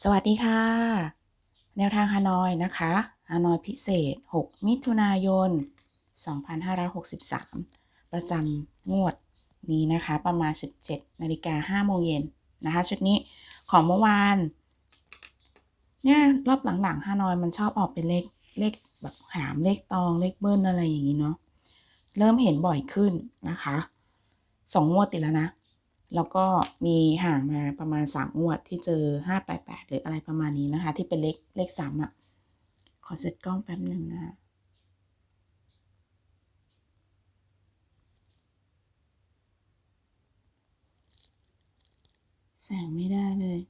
สวัสดีค่ะ แนวทางฮานอยนะคะฮานอยพิเศษ 6 มิถุนายน 2563 ประจำงวดนี้นะคะ ประมาณ 17นาฬิกา5โมงเย็นนะคะ ชุดนี้ของเมื่อวานเนี่ยรอบหลังๆฮานอยมันชอบออกเป็นเลขเลขแบบหามเลขตองเลขเบิ้ลอะไรอย่างนี้เนาะเริ่มเห็นบ่อยขึ้นนะคะสองงวดติดแล้วนะ แล้วก็มีห่างมาประมาณ3งวดที่เจอ 588 หรืออะไรประมาณนี้นะคะ ที่เป็นเลขเลขสามอะ ขอเซตกล้องแป๊บหนึ่งนะแสงไม่ได้เลย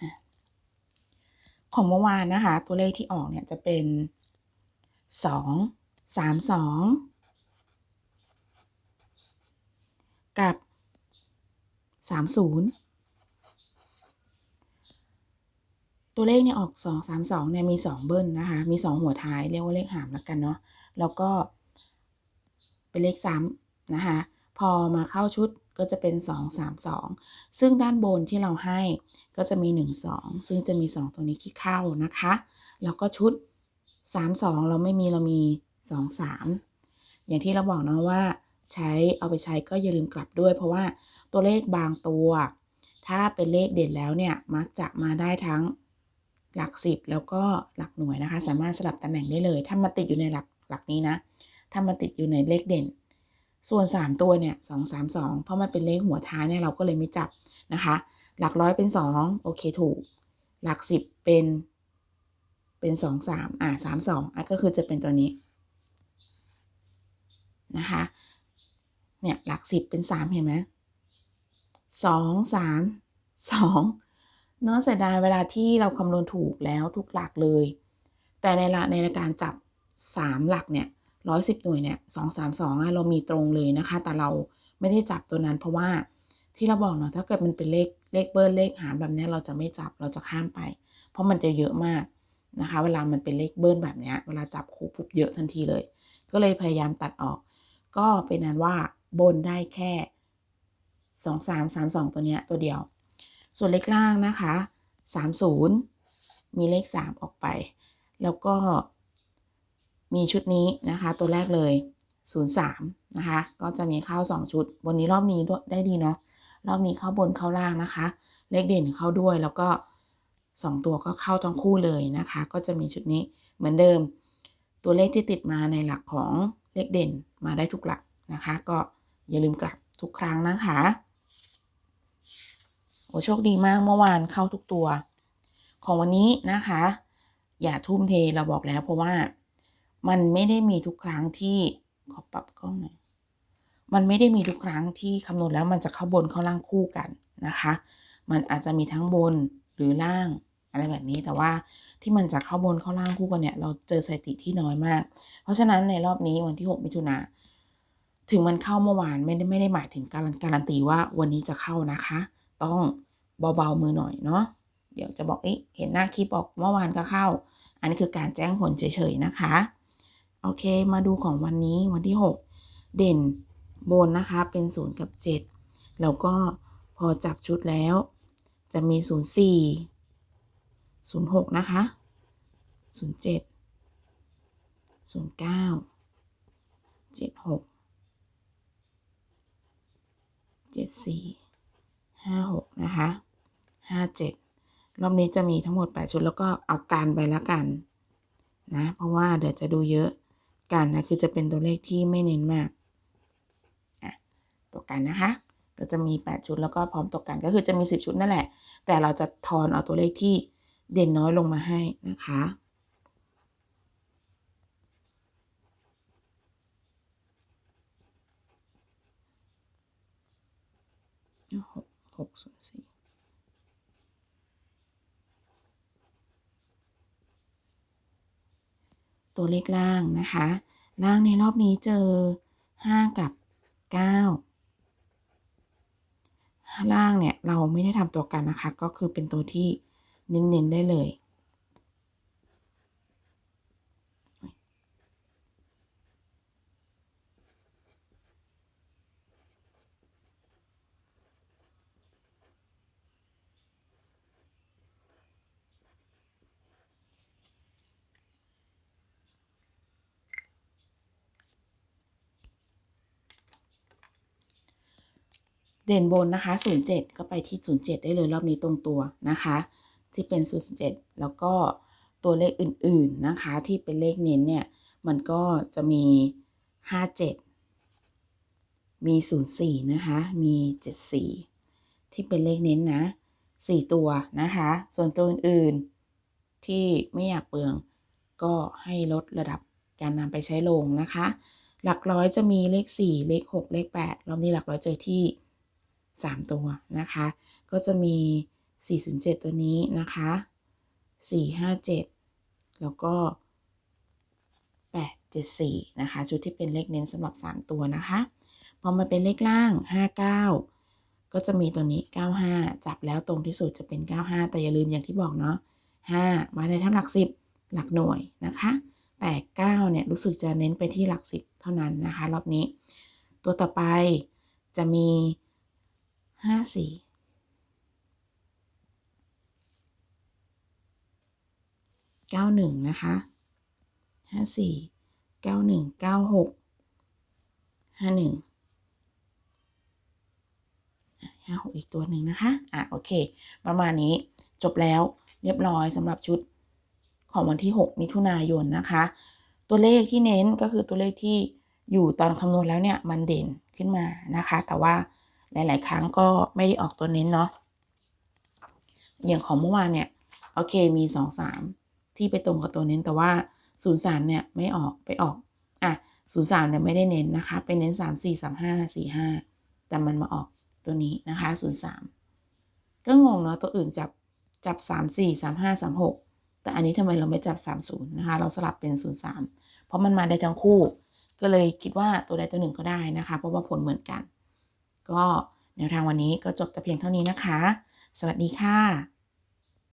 อของเมื่อวานนะคะ ตัวเลขที่ออกเนี่ยจะเป็น 2 3 2 กับสามศูนย์ตัวเลขเนี่ยออกสองสามสองเนี่ยมีสองเบิ้ลนะคะ มีสองหัวท้าย เรียกว่าเลขหามแล้วกันเนาะ แล้วก็เป็นเลขซ้ำนะคะ พอมาเข้าชุดก็จะเป็น 2 3 2 ซึ่งด้านบนที่เราให้ก็จะมี 1 2 ซึ่งจะมี 2 ตัวนี้ที่เข้านะคะ แล้วก็ชุด 3 2 เราไม่มีเรามี 2 3 อย่างที่เราบอกนะว่า ใช้เอาไปใช้ก็อย่าลืมกลับด้วย เพราะว่าตัวเลขบางตัว ถ้าเป็นเลขเด่นแล้วเนี่ยมักจะมาได้ทั้งหลักสิบแล้วก็หลักหน่วยนะคะ สามารถสลับตำแหน่งได้เลย ถ้ามาติดอยู่ในหลักหลักนี้นะ ถ้ามาติดอยู่ในเลขเด่น ส่วน 3 ตัวเนี่ยสองสามสองเพราะมันเป็นเลขหัวท้ายเนี่ยเราก็เลยไม่จับนะคะ หลักร้อยเป็น 2 โอเคถูก หลักสิบเป็นเป็น 2 3 อ่า3 2อะก็คือจะเป็นตัวนี้นะคะ เนี่ยหลักสิบเป็น3เห็นไหมสองสามสองเนาะเสียดายเวลาที่เราคำนวณถูกแล้วทุกหลักเลย แต่ในละในการจับ3หลักเนี่ยร้อยสิบหน่วยเนี่ยสองสามสองเรามีตรงเลยนะคะ แต่เราไม่ได้จับตัวนั้นเพราะว่าที่เราบอกเนาะถ้าเกิดมันเป็นเลขเลขเบิ้ลเลขหารแบบนี้เราจะไม่จับเราจะข้ามไป เพราะมันจะเยอะมากนะคะ เวลามันเป็นเลขเบิ้ลแบบนี้เวลาจับคู่ปุ๊บเยอะทันทีเลย ก็เลยพยายามตัดออก ก็เป็นนั้นว่า บนได้แค่สองสามสามสองตัวเนี้ยตัวเดียว ส่วนเลขล่างนะคะสามศูนย์มีเลขสามออกไป แล้วก็มีชุดนี้นะคะ ตัวแรกเลย 03 นะคะ ก็จะมีเข้า 2 ชุด วันนี้รอบนี้ได้ดีเนาะรอบนี้เข้าบนเข้าล่างนะคะ เลขเด่นเข้าด้วยแล้วก็ 2 ตัวก็เข้าทั้งคู่เลยนะคะ ก็จะมีชุดนี้เหมือนเดิม ตัวเลขที่ติดมาในหลักของเลขเด่นมาได้ทุกหลักนะคะ ก็ อย่าลืมกลับทุกครั้งนะคะ โอ้โชคดีมากเมื่อวานเข้าทุกตัว ของวันนี้นะคะ อย่าทุ่มเทเราบอกแล้วเพราะว่ามันไม่ได้มีทุกครั้งที่ขอปรับกล้องหน่อยมันไม่ได้มีทุกครั้งที่คำนวณแล้วมันจะเข้าบนเข้าล่างคู่กันนะคะ มันอาจจะมีทั้งบนหรือล่างอะไรแบบนี้แต่ว่าที่มันจะเข้าบนเข้าล่างคู่กันเนี่ย เราเจอสถิติที่น้อยมาก เพราะฉะนั้นในรอบนี้วันที่ 6 มิถุนา ถึงมันเข้าเมื่อวานไม่ได้ไม่ได้หมายถึงการการันตีว่าวันนี้จะเข้านะคะ ต้องเบาๆมือหน่อยเนาะเดี๋ยวจะบอกเอ๊ะเห็นหน้าคลิปบอกเมื่อวานก็เข้า อันนี้คือการแจ้งผลเฉยๆนะคะ โอเคมาดูของวันนี้วันที่ 6 เด่นบนนะคะเป็น0กับ 7 แล้วก็พอจับชุดแล้ว จะมี 0 4 0 6 นะคะ 0 7 0 9 7 6 7 4 5 6นะคะ5 7รอบนี้จะมีทั้งหมด8ชุดแล้วก็เอาการไปแล้วกันนะเพราะว่าเดี๋ยวจะดูเยอะกันนะคือจะเป็นตัวเลขที่ไม่เน้นมากอะตัวกันนะคะก็จะมี 8 ชุดแล้วก็พร้อมตัวกันก็คือจะมี 10 ชุดนั่นแหละ แต่เราจะทอนเอาตัวเลขที่เด่นน้อยลงมาให้นะคะห กหกศูนสี่ตัวเลขล่างนะคะ ล่างในรอบนี้เจอ 5 กับ 9 ล่างเนี่ย เราไม่ได้ทำตัวกันนะคะ ก็คือเป็นตัวที่เน้นๆได้เลย เด่นบนนะคะ 07 ก็ไปที่ 07 ได้เลยรอบนี้ตรงตัวนะคะ ที่เป็น 07 แล้วก็ตัวเลขอื่นๆนะคะ ที่เป็นเลขเน้นเนี่ย มันก็จะมี 57 มี 04 นะคะ มี 74 ที่เป็นเลขเน้นนะ 4 ตัวนะคะ ส่วนตัวอื่นๆที่ไม่อยากเปลือง ก็ให้ลดระดับการนำไปใช้ลงนะคะ หลักร้อยจะมีเลข 4 เลข 6 เลข 8 รอบนี้หลักร้อยเจอที่ 3 ตัวนะคะ ก็จะมี 407 ตัวนี้นะคะ 457 แล้วก็ 874 นะคะ ชุดที่เป็นเลขเน้นสำหรับ 3 ตัวนะคะพอมาเป็นเลขล่าง 59 ก็จะมีตัวนี้ 95 จับแล้วตรงที่สุดจะเป็น 95 แต่อย่าลืมอย่างที่บอกเนาะ5 มาในทั้งหลัก 10 หลักหน่วยนะคะแต่9เนี่ยรู้สึกจะเน้นไปที่หลัก 10 เท่านั้นนะคะ รอบนี้ ตัวต่อไปจะมี 54 91นะคะ54 91 96 51ห้าหกอีกตัวหนึ่งนะคะ อะ โอเค ประมาณนี้จบแล้วเรียบร้อยสำหรับชุดของวันที่ 6 มิถุนายนนะคะ ตัวเลขที่เน้นก็คือตัวเลขที่อยู่ตอนคำนวณแล้วเนี่ย มันเด่นขึ้นมานะคะ แต่ว่า หลาย ๆ ครั้งก็ไม่ได้ออกตัวเน้นเนาะอย่างของเมื่อวานเนี่ยโอเคมี2 3ที่ไปตรงกับตัวเน้นแต่ว่า0 3เนี่ยไม่ออกไปออกอะ0 3เนี่ยไม่ได้เน้นนะคะไปเน้น3 4 3 5 4 5แต่มันมาออกตัวนี้นะคะ03ก็งงเนาะตัวอื่นจับจับ3 4 3 5 3 6แต่อันนี้ทำไมเราไม่จับ30นย์นะคะเราสลับเป็น03เพราะมันมาได้ทั้งคู่ ก็เลยคิดว่าตัวใดตัวหนึ่งก็ได้นะคะ เพราะว่าผลเหมือนกัน ก็แนวทางวันนี้ก็จบแต่เพียงเท่านี้นะคะ สวัสดีค่ะ